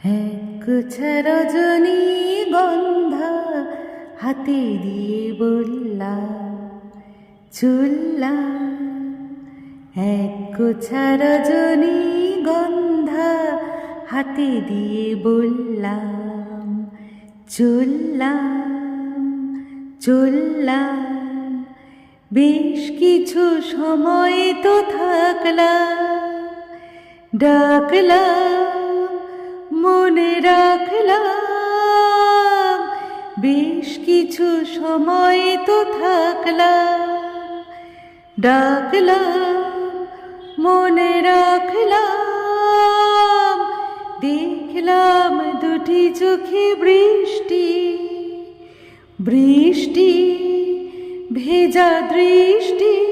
এক রজনী গন্ধা হাতে দিয়ে বললা, চুল্লা, এক রজনী গন্ধা হাতে দিয়ে বললাম চললাম চললাম বেশ কিছু সময় তো থাকলাম ডাকলাম মনে রাখলাম বেশ কিছু সময় তো থাকলাম। ডাকলাম, মনে রাখলাম। দেখলাম দুটি চোখে বৃষ্টি। বৃষ্টি, ভেজা দৃষ্টি।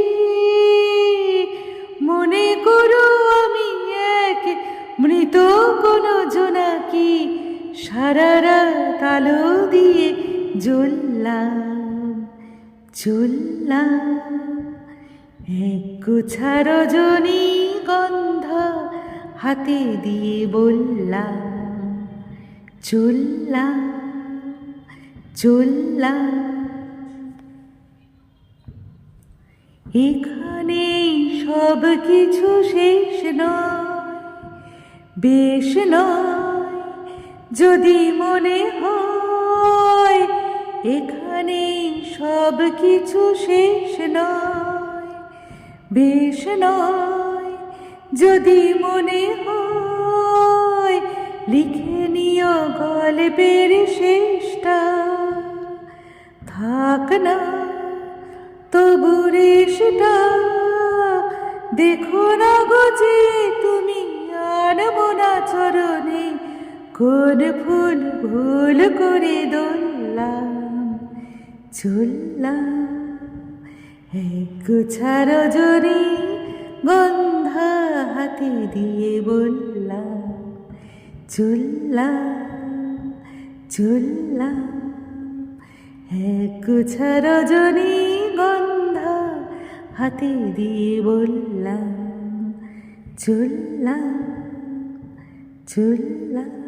মনে করো আমি এক মৃত কোনো জোনাকি। সারা রাত দিয়ে জ্বললাম চললাম এক রজনী গন্ধ হাতে দিয়ে বললাম চললাম চললাম এখানে সব কিছু শেষ নয়, বেশ নয়। যদি মনে হয় এখানে সব কিছু শেষ নয়, বেশ নয়। যদি মনে হয় লিখে নিও গল্পের শেষটা, থাক না, তবু রেশটা। দেখো না গো যে তুমি আনব না চরণে কোন ফুল ভুল করে দোল্লাম চললাম এক গোছা রজনী গন্ধা হাতে দিয়ে বললাম চললাম চললাম এক গোছা রজনী গন্ধা হাতে দিয়ে বললাম চললাম চললাম